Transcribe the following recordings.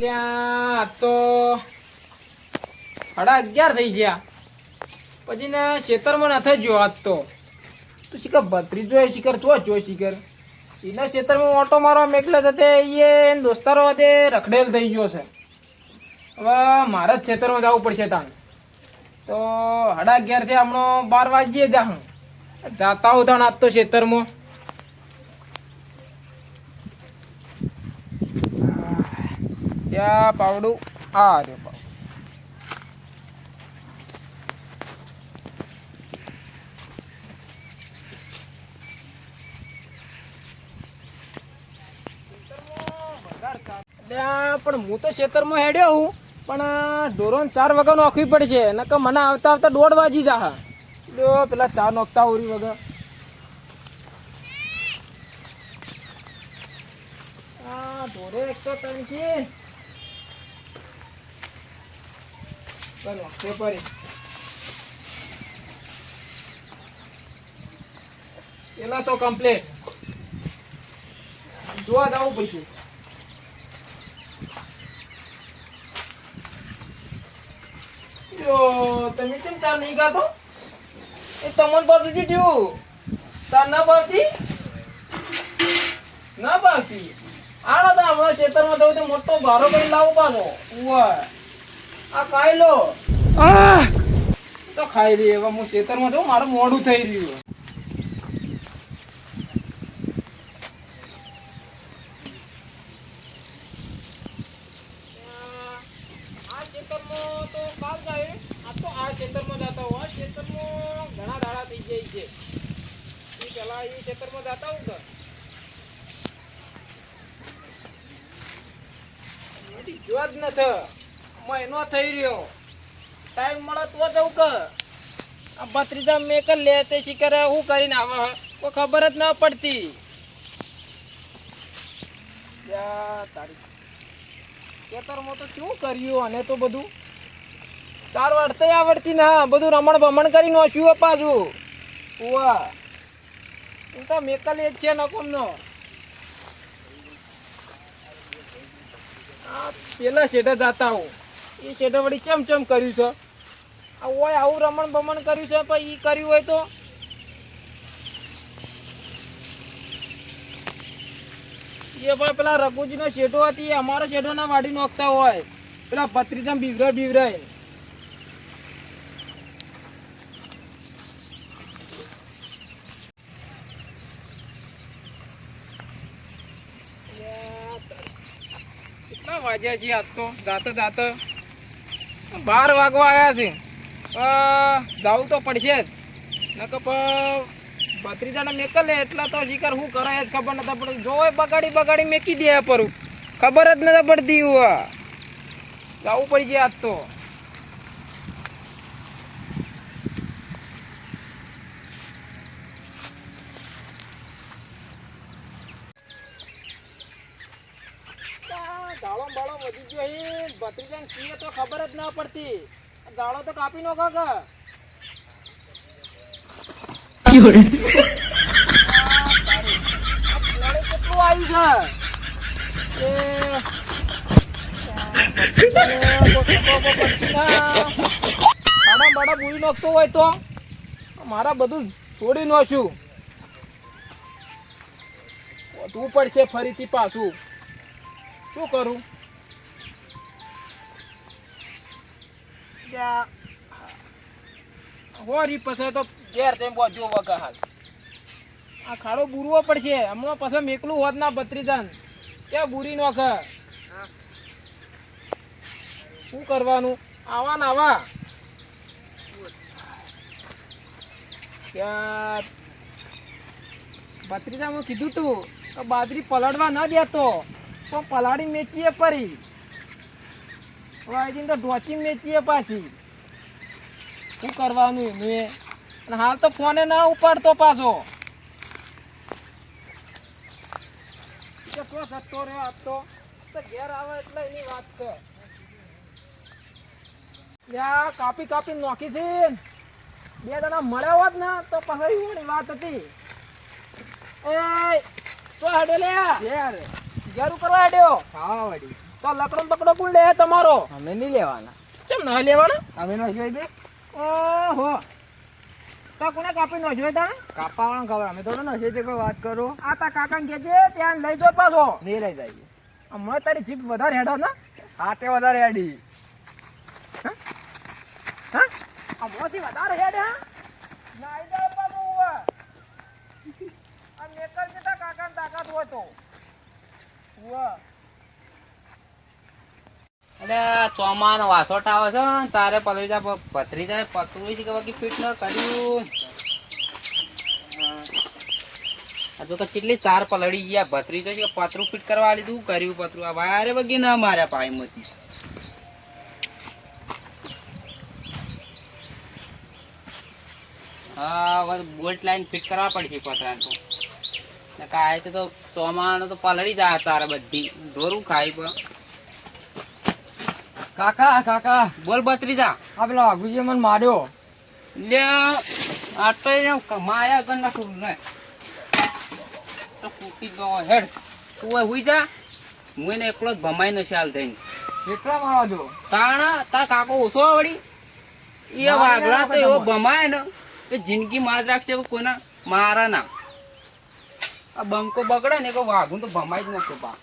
ત્યાં તો સાડા અગિયાર થઈ ગયા. પછી ને ખેતરમાં નથી ગયો આજ તો. તો શિખર ભત્રીજો એ શિખર છો જો શિખર. એના ખેતરમાં ઓટો મારવા મેકલે તે એ દોસ્તારો તે રખડેલ થઈ ગયો છે. હવે મારે જ ખેતરમાં જવું પડશે તાણ. તો સાડા અગિયારથી હમણાં બાર વાગ્યે જા હું જાતા હું તાણ આજ તો ખેતરમાં ત્યાં પાવડું, આ રે પણ હું તો ખેતરમાં હેડ્યો હું, પણ ઢોરોન ચાર વાગ્યા નોખવી પડશે, નકર મને આવતા આવતા દોઢ વાગી જા જો પેલા ચાર નોખતા ઉરી વગર. ઢોરે એક તો તણકી ચાલો પેપરી પેલા તો કમ્પ્લેટ જોવા જવું પડશે. તમે કેમ તાર નહીં ગાતો એ તમને હતી ટ્યુ ચાર ના પાસી ના પાસી આડો તો હમણાં ખેતરમાં તો મોટો ભારો કરી લાવું પાછો. ઉવા આ ખાઈ તો ખાઈ રહી હવે હું ખેતરમાં જાઉં, મારું મોડું થઈ રહ્યું ઘણા દાડા થઈ જાય છે. એ એ ખેતરમાં જતા હું કે જોવા જ નથી એનો થઈ રહ્યો. ટાઈમ મળે તો જવું કે આ ભત્રીજા મેં લે તે શિખર હું કરીને આવે? કોઈ ખબર જ ના પડતી. ખેતરમાં તો શું કર્યું અને તો બધું? ચાર વાળતે આવડતી ના, બધું રમણ ભમણ કરી નોખ્યું પાછું. ઉવા. હું મેકલ જ છે નકોમનો પેલા શેઠે જતા હું. એ શેઠે વળી ચમ ચમ કર્યું છે? ઓય આવું રમણ બમણ કર્યું છે પણ એ કર્યું હોય તો? એ ભાઈ પેલા રઘુજીનો શેઠો હતી, એ અમારો શેઠો ના વાડી નોખતા હોય. પેલા પત્રીજા બીવરાય બીવરે. કેટલા વાગ્યા છે આજ તો? જાતે જાતે. બાર વાગવા આવ્યા છે જવું તો પડશે જ. નકર ભત્રીજાને મેકલ લે એટલા તો શિકાર હું કરાય જ ખબર નથી પડતી જોય બગાડી બગાડી મેકી દે પર. ખબર જ નથી પડતી જવું પડી ગયા આજ તો ગાળો બાળો વધી ગયો હી ભત્રીજાને કીએ તો ખબર જ ના પડતી. ગાળો તો કાપી નો કાકા કેટલું આવ્યું છે? હોય તો મારા બધું છોડી નાખ્યું તું પડશે ફરીથી પાછું. શું કરું? હોરી પછી તો ઘેર તેમ પહોંચ્યો વગર હાલ. આ ખાડો બુરવો પડશે. હમણાં પછી મેકલું હોત ના બત્રીજાન ક્યાં બુરી નોખ શું કરવાનું? આવા ને આવા. ત્યાં હું કીધું તું બાજરી પલાળવા ના દેતો તો પલાળી મેચીએ પરી. હવે તો ઢોચી મેચીએ પાછી. શું કરવાનું એનું એ? અને હાલ તો ફોને ના ઉપાડતો પાછો. જતો રહ્યો આજ તો? તો ઘેર આવે એટલે એની વાત છે. યા કાપી કાપી નોખી છે બે જણા મળ્યા હોત ને તો પછી એની વાત હતી? એ તો હેડે લે ઘેર. કરવા હેડ્યો ખાવા વળી તો લકડો બકડો કોણ લે તમારો? અમે નહીં લેવાના. ચમ ના લેવાના? અમે ન જોઈ દે. ઓહો. તો કોને કાપી નો જોઈ તાણે? કાપાવાળા ખબર. અમે થોડો નશે તે કોઈ વાત કરો. આ તા કાકાને કહેજે ત્યાં લઈ જો પાછો. નહીં લઈ જાય. હમણાં તારી જીપ વધારે હેડો ને. હા તે વધારે હેડી. હા? હમણાંથી વધારે હેડે હા? નાઈ જાય પાછો આ નેકર જતા કાકાને તાકાત હોય તો. ઉવા. એટલે ચોમાનો વાસોટ આવે છે ને, તારે પલળી જાય પથરી જાય પતરું છે કે બાકી ફિટ ન કર્યું. હજુ તો કેટલી ચાર પલળી ગયા ભત્રી તો પતરું ફિટ કરવા લીધું, કર્યું પતરું આ વારે વગી ના માર્યા પાયમાંથી. હા, હવે બોલ્ટ લાઈન ફિટ કરવા પડશે પથરા તો કાંઈ તો ચોમાનો તો પલળી જાય તારે બધી. ઢોરું ખાઈ પણ. કાકા કાકા બોલ બત્રીજા આ પેલો આગુજી મને માર્યો. લે આ તો માર્યા ગણ નાખું ને તો કૂટી ગયો હેડ. તું હુઈ જા. હું એને એકલો જ ભમાઈ નો શાલ થઈને કેટલા મારવા જો તાણા તા કાકો ઓછો વળી. એ વાઘલા તો એવો ભમાય ને કે જિંદગી માર રાખશે કોઈના મારા ના. આ બંકો બગડે ને કે વાઘું તો ભમાઈ જ નથી બા.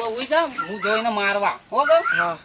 હું જોઈને મારવા. હો હા.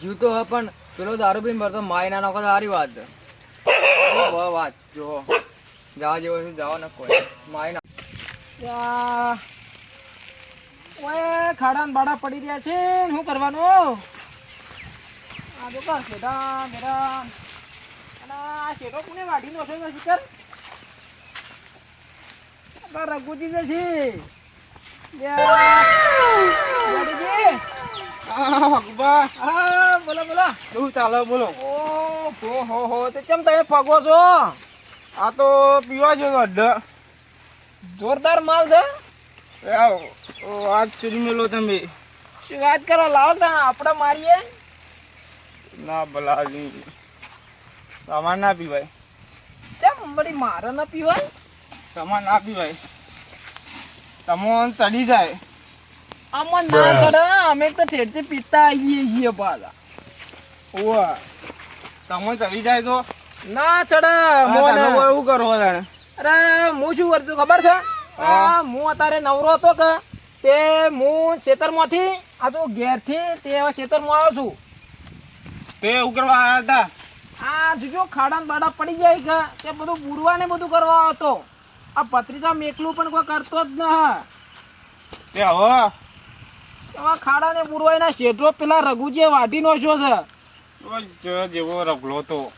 જીવતો હે, પણ પેલો દારૂ પીને ભરતો માય ના નાખો સારી વાત વાત, જો. જવા જેવો છે, જવા ન માય ના ઓય ખાડા ને બાડા પડી રહ્યા છે શું કરવાનું? આ જો કા સેડા મેરા. અને આ શેઠો કોને વાઢી નો છે શિકર રઘુજી જે છે બોલો બોલો. શું ચાલે? બોલો. ઓ હો હો તે કેમ તમે ફગો છો? આ તો પીવા જેવો અડ્ડા જોરદાર માલ છે? વાત ચૂરી મેલો તમે. શું વાત કરો? લાવો તા આપણે મારીએ. ના ભલા તમાર ના પીવાય. ચમ બડી મારે ન પીવાય? સમાન ના પીવાય. તમો ચડી જાય. આમાં ના કરે અમે તો ઠેરથી પીતા આવીએ છીએ પાછા ઓવા. તમે ચડી જાય તો ના ચડે કોઈ એવું કરો તાણે અરે હું શું કરતું ખબર છે? આ હું અત્યારે નવરો હતો કે તે હું ખેતરમાંથી આ તો ઘેરથી તે હવે ખેતરમાં આવ્યો છું. તે એવું કરવા આવ્યા હતા? આ જોજો ખાડા ને બાડા પડી જાય કે તે બધું પૂરવા ને બધું કરવા આવતો આ પત્રિકા મેકલું પણ કોઈ કરતો જ ન તે હવે એમાં ખાડા ને બુરવાઈના શેઠો પેલા રઘુજીએ વાટી નો છે. રોજ જેવો રગલો તો.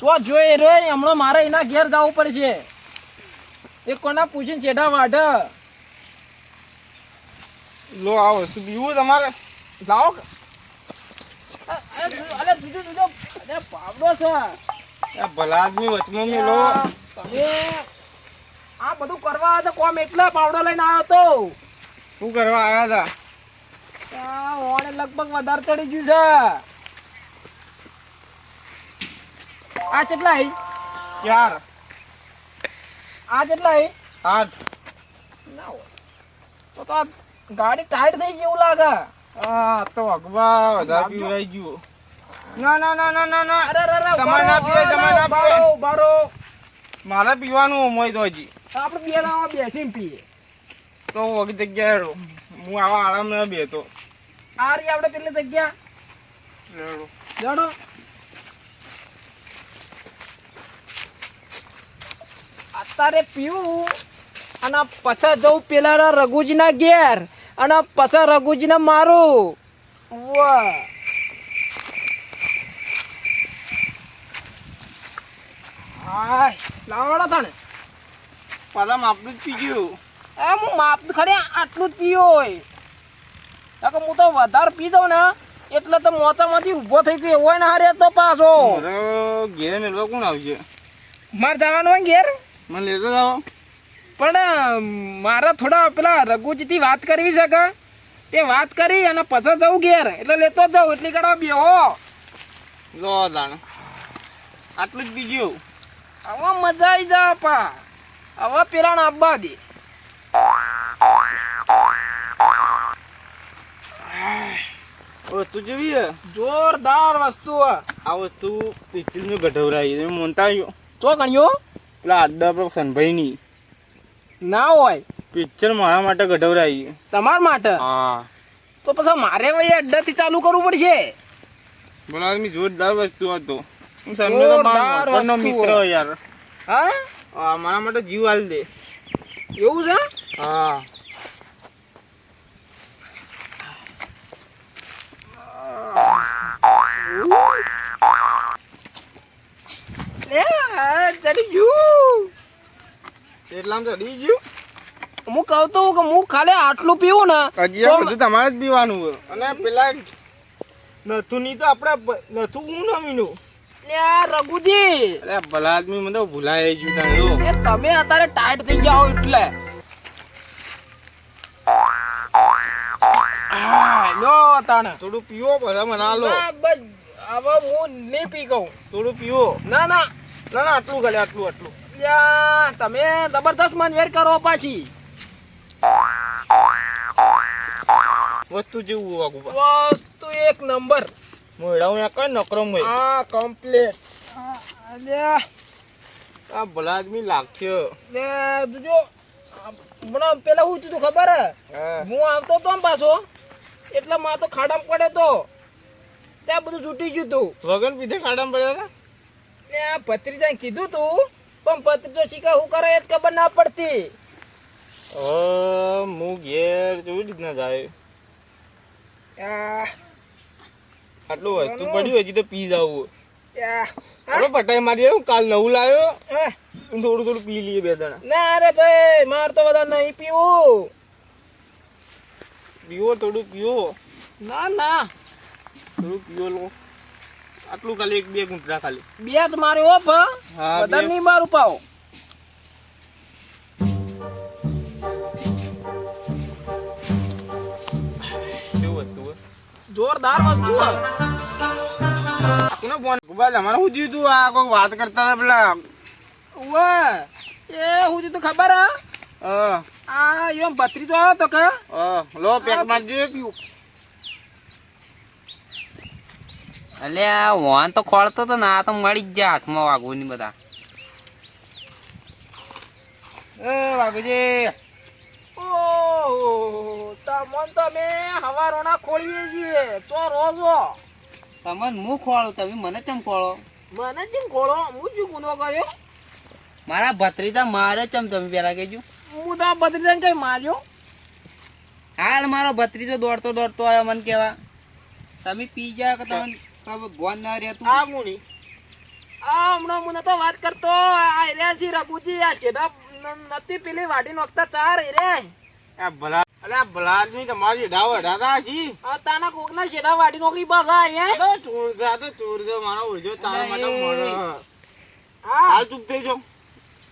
તો જોઈ રે હમણાં મારે એના ઘેર જવું પડશે. એ કોના પૂછીને ચેડા વાઢ. લો આવો શું બીવું તમારે? લાવો. અરે બીજું બીજો બીજો. અરે પાવડો છે. એ ભલા આદમી વચમાં મેલો આ તમે આ બધું કરવા આવ્યા કોમ એટલે પાવડો લઈને આવ્યો તો શું કરવા આવ્યા હતા? આ ઓણે લગભગ વધારે ચડી ગયું છે. આ કેટલા હઈ ચાર. આ કેટલા હઈ આઠ. ના હોય. તો તો ગાડી ટાઈટ થઈ ગઈ એવું લાગે. આ તો અગવા વધારે ગયું. ના ના ના ના ના ના. અરે અરે અરે તમારે ના પીવાય, તમારે ના પીવાય. બારો મારે પીવાનું હોય તો હજી. આપણે બે બેસીને પીએ. તો જગ્યાએ રહો. હું આવા આરામ ના બેતો આ રહી આપણે પેલી જગ્યા. લેડો. જડો તારે પીવું અને પછી જવું પેલા રઘુજીના ઘેર અને પછી રઘુજીને મારું. વાહ લાવાડા તને પદમ આપણું જ પીજ્યું એ હું માપ ખરે આટલું જ પીયો હોય. કે હું તો વધારે પી દઉં ને એટલે તો મોચામાંથી ઊભો થઈ ગયો હોય ને હારે તો પાછો. ઘેર મેળવા કોણ આવશે? મારે જવાનું હોય ઘેર? મને લેતો જાઓ પણ મારા થોડા પેલા રઘુજીથી વાત કરવી છે કે? તે વાત કરી અને પછી જવું ઘેર. એટલે લેતો જાઉં એટલી કડા બેહો. લો દાણ. આટલું જ બીજું હવે મજા આવી જા પા હવે પેલા ને આપવા દે વસ્તુ જેવી છે જોરદાર વસ્તુ હે. આ વસ્તુ પિક્ચરનું ગઢવરાઈ તમે મોનતા આવ્યો ચો ગણ્યો? પેલા આડ્ડા પર સનભાઈની ના હોય. પિક્ચર મારા માટે ગઢવરાઈ તમાર માટે? હા. તો પછી મારે ભાઈ અડ્ડાથી ચાલુ કરવું પડશે. બોલો આદમી જોરદાર વસ્તુ હતો જોરદાર વસ્તુ મિત્ર યાર. હા? હા મારા માટે જીવ હાલ દે. એવું છે? હા લે આ ચડી ગયું. એટલામાં ચડી ગયું? હું કહું તો કે હું ખાલી આટલું પીવું ને બધું તમારે જ પીવાનું હોય. અને પેલા નથું ની તો આપણે નથું હું નવીનું રઘુજી. અરે ભલા આદમી મને ભૂલાઈ ગયું તમે અત્યારે ટાઈટ થઈ ગયા હો એટલે. આ, લ્યો તાણે. થોડું પીવો બધા મને આલો. હવે હું નહીં પી કહું. થોડું પીવો. ના ના. ના ના આટલું ખાલી આટલું આટલું. તમે જબરદસ્ત મનવેર કરો પાછી. વસ્તુ જેવું વાગુ વસ્તુ એક નંબર. મોડાવું ના કઈ નકરો મોય આ કમ્પ્લીટ અલ્યા આ ભલા આદમી લાગશે. ને જો હમણાં પેલા હું તું ખબર હે? હું. આવતો તો પાછો. એટલે માં તો ખાડામાં પડે તો. ત્યાં બધું છૂટી ગયું તું. વગન પીધે ખાડામાં પડ્યા હતા? ને આ ભત્રીજાને કીધું તું પણ ભત્રીજો શીખા હું કરે એ જ ખબર ના પડતી. ઓ હું ઘેર કેવી રીતના જાય? આટલું હોય તું પડ્યું હજી તો પી જવું પટાઈ મારી આવ્યો કાલ નવું લાવ્યો. થોડું થોડું પી લઈએ બે દાણા ના અરે ભાઈ માર તો બધા નહીં પીવું. પીવો થોડું પીવો. ના ના. થોડું પીવો લો. આટલું ખાલી એક બે ઘૂંટડા ખાલી. બે જ મારે ઓફ હા, બધા નહીં મારું પાવો જોરદાર વસ્તુ હે. કોનો ફોન તમારે શું થયું આ કોઈ વાત કરતા હતા પેલા. ઉવ્વે. એ હું તો ખબર હા? આ એમ ભત્રીજો આવ્યો તો કે? લો પેક મારજો અલ્યા વાન તો ખોળતો તો ના તો મળી જ જાય હાથમાં વાગવું ની બધા. એ વાઘુજી. ઓહો તમન તમે હવારોના ખોળીએ છીએ. ચો રોજો. તમે હું ખોળું? તમે મને કેમ ખોળો? મને જેમ ખોળો? હું શું ગુનો કર્યો? મારા ભત્રીજા મારે ચમ તમે પેલા કહેજો. હું તો ભત્રીજાને કઈ માર્યો? હાલ મારો ભત્રીજો દોડતો દોડતો આવ્યો મને કેવા તમે પી જાઓ કે તમને ભોન ના રહેતું આ મુણી આ હમણાં મુને તો વાત કરતો આ રહ્યા છે રઘુજી આ શેડા નથી પેલી વાટી નોખતા ચાર રે આ ભલા અરે આ ભલા આદમી તમારી ડાવ અઢાતા છી. આ તાના કોકના શેડા વાટી નોખી બગા અહીંયા અરે ચોર જા તો ચોર જો મારો ઓળજો તારા માટે મોડો હા. હાલ ચૂપ થઈ જાઓ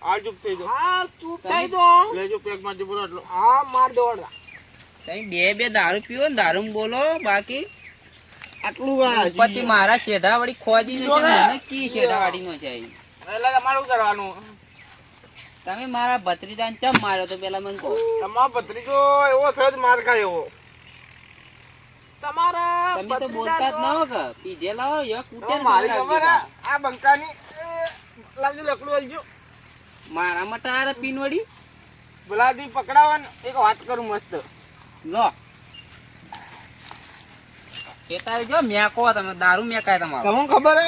હાલ ચૂપ થઈ જાઓ. હા ચૂપ થઈ જો લેજો પેકમાંથી પૂરો એટલો હા માર દોડતા તમે બે બે દારૂ પીવો ને દારૂ બોલો બાકી આટલું વા ઉપરથી મારા શેઢા વાળી ખોદી છે મને કી શેઢા વાળી નો છે એટલે તમારે કરવાનું? તમે મારા ભત્રીજાને ચમ માર્યો તો પેલા મને કહો. તમારો ભત્રીજો એવો સહજ માર ખાય એવો. તમારા તમે તો બોલતા જ ના હો કે. પીજે લાવો યો કૂટે મારી ખબર આ આ બંકાની લાવજો લકડું આલજો મારા માટે પીન વળી ગુલાબી પકડાવવાનું એક વાત કરું મસ્ત. લો. કેતા જો મેકો તમે દારૂ મેકાય તમારો. તમને ખબર હે?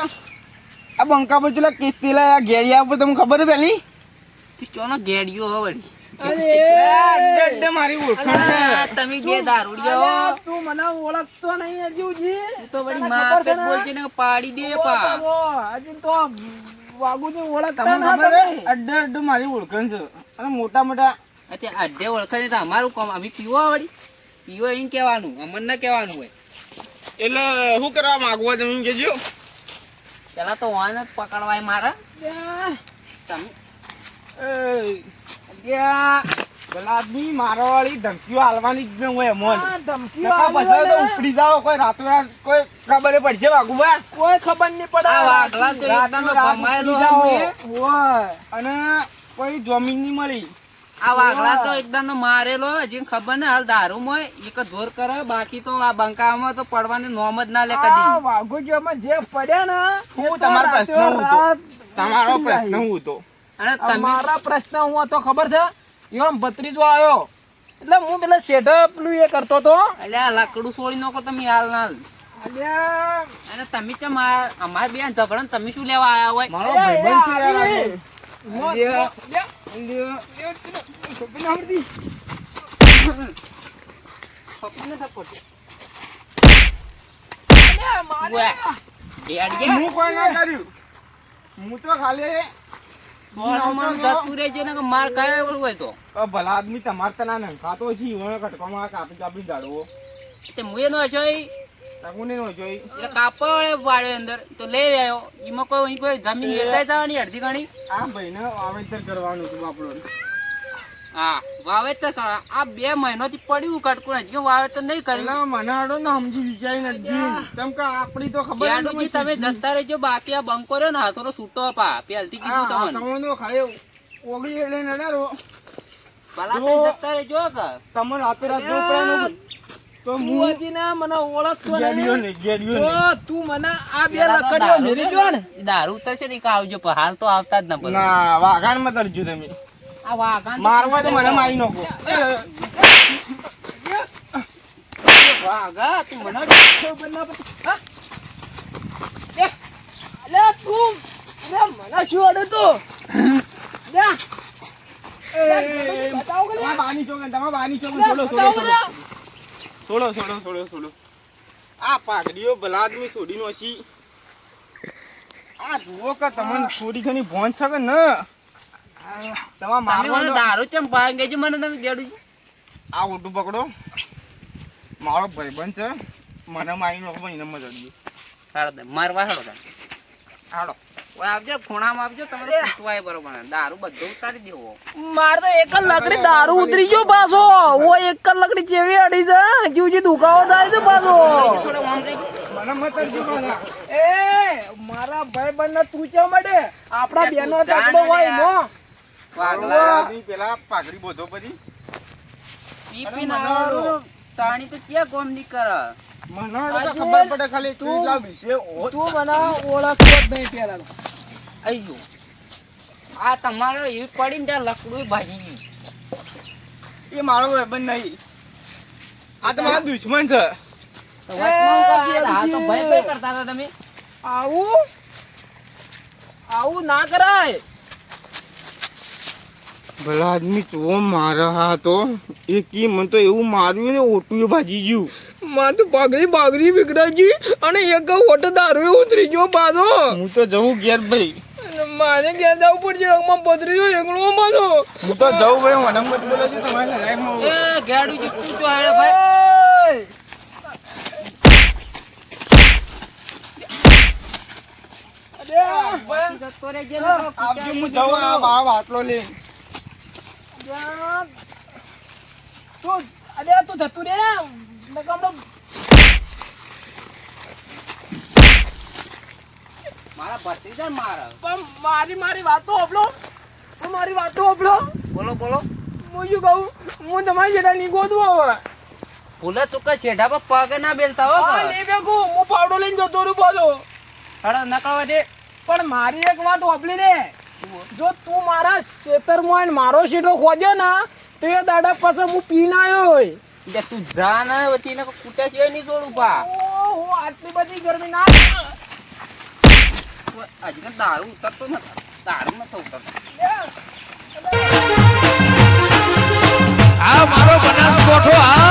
આ બંકા પર પેલા કિસ્તી લા ગેડિયા પર તમને ખબર હે પેલી? તું ચોનો ગેડિયો હો વળી. અરે! અડે અડે મારી ઓળખાણ છે. તમે બે દારૂડિયા અલ્યા, તું મને ઓળખતો નહીં અર્જુનજી તું વળી પાડી દે પા હજુ તો વાગુજી ઓળખતા તમને ના ખબર તમે. હે? અડે અડે મારી ઓળખાણ છે. અને મોટા મોટા અત્યારે અડ્ડે ઓળખે તો અમારું કામ અમે પીવા વાળી? પીવો એમ કહેવાનું અમને ના કહેવાનું હોય. એટલે શું કરવા માંગવા તમે કહેજો. પેલા તો વાન જ પકડવાય મારા. તમે એ અલ્યા, પેલા આદમી મારવા વાળી ધમકીઓ હાલવાની જ ન હોય એમ ધમકીઓ પછી તો ઉપડી જાવ કોઈ રાતોરાત કોઈ ખબર પડશે વાઘુબા કોઈ ખબર નહીં પડે. આ વાઘલા તો એકદમ ભમાયેલો. અને કોઈ જમીન નહીં મળી. આ વાઘલા તો એકદમ મારેલો હજી ખબર ને હાલ દારૂ માં એક ધોર કરે બાકી તો આ બંકામાં તો પડવાની નોમ જ ના લે આ કદી. વાઘુજીઓમાં જે પડ્યા ને હું તમારો પ્રશ્ન હું તો. તમારો પ્રશ્ન હું તો. અને તમારા પ્રશ્ન હું તો ખબર છે? એમ ભત્રીજો આવ્યો એટલે હું પેલા સેટઅપનું એ કરતો તો. અલ્યા લાકડું છોડી નાખો તમે હાલ ના અલ્યા, અને તમે કેમ અમાર બે ઝઘડો તમે શું લેવા આવ્યા હોય? મારો ભાઈબંધ છે યાર અલ્યા. અલ્યા. અલ્યા, મારે. કોઈ ના કર્યું. હું તો ખાલી માર હોય તો. ભલા આદમી તમારે તના નંખાતો છે ઈવોને કટકામાં કાપી કાપી જાડવો તે મુએ નો છો ઈ. તકુને નો જોઈ? એટલે કાપડ વાળે વાળ્યો અંદર તો લઈ આવ્યો. એમાં કોઈ કોઈ જમીન વેચાઈ જવાની અડધી ઘણી. આ ભાઈને વાવેતર કરવાનું હતું આપણું હા વાવેતર કરવા. આ બે મહિનોથી પડ્યું કટકું હજી વાવેતર નહીં કર્યું. એટલે ને સમજી વિચારી નથી કેમ કે આપણી તો ખબર નથી. તમે જતા રહેજો. બાકી આ બંકો રહ્યો ને હાથોનો છૂટો પા. પહેલથી કીધું આ તમને હાથમાં ઓગળી એટલે નડારો. ભલા જતા રહેજો કે તમે રાતે રાત જો પડે તો તું હું હજી ના મને ઓળખતો ને તું મને આ બે લકડીઓ છે જો ને. દારૂ ઉતરશે ને કે આવજો પણ હાલ તો આવતા જ ના ના વાઘાણમાં તરજો તમે. મારવા તો મને મારી નાખો. વાઘા તું મને અલ્યા તું અરે મને શું અડે તું? છોડો છોડો છોડો. છોડો છોડો છોડો છોડો. આ પાઘડીઓ ભલા આદમી છોડી નો આ જુઓ કે તમને થોડી ઘણી ભોંચ છે કે ન? તમારે તમે મને દારૂ ચમ પાઈ ગઈ મને તમે ગેડું આ ઓટું પકડો. મારો ભાઈબંધ છે. મને મારી નાખો એને મજા દઈએ હાડો મારવા હાડો હાડો ઓય આવજો ખૂણામાં આવજો તમે પૂછવાય બરોબર. દારૂ બધું ઉતારી દેવો. મારે તો એક લકડી દારૂ ઉતરી ગયો પાછો. ઓ એક જ લકડી ચેવી અડી છે. જીવ જી દુખાવો થાય છે પાછો. મને મત કરજો પાછા. એ મારા ભાઈ બંને તું ચા મળે આપડા બેનો તકડો હોય મો વાગલા પેલા પાઘડી બોધો પછી પી પી ના તાણી તો ક્યાં કોમ નહીં કરે મને ખબર પડે ખાલી તું તું- વિશે તું મને ઓળખતો જ નહીં પેલા તો. આ તમારો એવી પડીને ત્યાં લકડું ભાજી. એ મારો ભાઈબંધ નહીં. આ તમારો મારા દુશ્મન છે. તો વચમાં હું એ, કહું, હાલ તો જેલજી. ભય ભય કરતા હતા તમે. આવું? આવું ના કરાય. ભલા આદમી તો મારા હા તો એ કી મને તો એવું માર્યું ને ઓટું ભાજી ગયું. મારે તો પાઘડી પાઘડી ગઈ અને એક ઓટો દારૂ ઉતરી ગયો પાછો. હું તો જવું ઘેર ભાઈ. મારે ઘેર જવું પડશે રંગમાં પધરી ગયો એકલો માનો હું તો જવું ભાઈ મને મત બોલો છો તમારે લડાઈમાં એ ગેડુજી તું તો હેડે ભાઈ. અરે ભાઈ. તો રે તો આવજો હું જવું આ મારો બાટલો લે યાર. તું અરે તું જતું રે મારા ભત્રીજા ને મારા પણ મારી મારી વાતો તું મારી વાતો હોભળો બોલો બોલો હું શું કહું હું તમારી જેટા નહીં ગોતવો હવે ભૂલે ચૂકે છેડા પર પગે ના બેલતા હો નહીં ભેગું હું પાવડો લઈને જતો રહ્યો પાછો હડો નકળવા દે પણ મારી એક વાત હોભળી રે જો તું મારા ખેતરમાં મારો શેઠો ખોજ્યો ને તો એ દાડા પાસે હું પીન આવ્યો હોય. જે તું જા ના વતી ને કૂટા છે નહીં જોડું પા ઓહો આટલી બધી ગરમી ના આજકાલ દારૂ ઉતરતો નથી. દારૂ નથી ઉતરતો. આ મારો બનાસ કોઠો આ